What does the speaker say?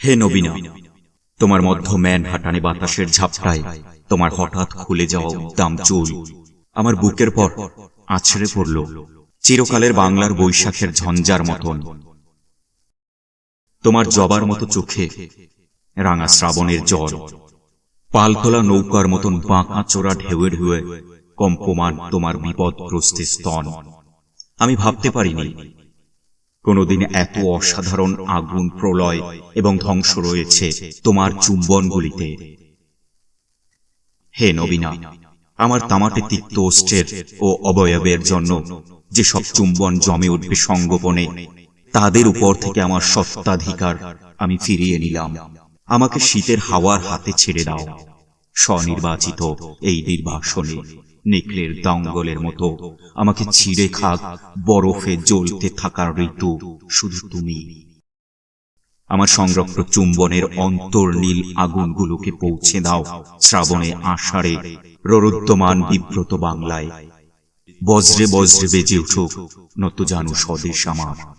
হে নবীনা, তোমার মধ্য ম্যান হাটানে বাতাসের ঝাপটায় তোমার হঠাৎ খুলে যাওয়া উদ্দাম চুল আমার বুকের পর আছড়ে পড়ল, চিরকালের বাংলার বৈশাখের ঝঞ্ঝার মতন। তোমার জবার মতো চোখে রাঙা শ্রাবণের জল পালতোলা নৌকার মতন বাঁকা চোরা ঢেউয়ে ঢেউয়ে কম্পমান তোমার বিপদগ্রস্ত স্তন। আমি ভাবতে পারিনি কোনোদিন এত অসাধারণ আগুন প্রলয় এবং ধ্বংস রয়েছে তোমার চুম্বনগুলিতে। হে নবীনা, আমার তামাটে তিক্ত অষ্টের ও অবয়বের জন্য যে সব চুম্বন জমে উঠবে সঙ্গোপনে, তাদের উপর থেকে আমার সত্ত্বাধিকার আমি ফিরিয়ে নিলাম। আমাকে শীতের হাওয়ার হাতে ছেড়ে দাও। স্বনির্বাচিত এই নির্বাসনে নিকলের দঙ্গলের মতো। আমাকে ছিঁড়ে খাক, বরফে জ্বলতে থাকার ঋতু, শুধু তুমি। আমার সংরক্ত চুম্বনের অন্তর্নীল আগুনগুলোকে পৌঁছে দাও, শ্রাবণে আষাঢ়ে, ররুদ্যমান বিব্রত বাংলায়। বজ্রে বজ্রে বেজে উঠুক, নত জানু স্বদেশ আমার।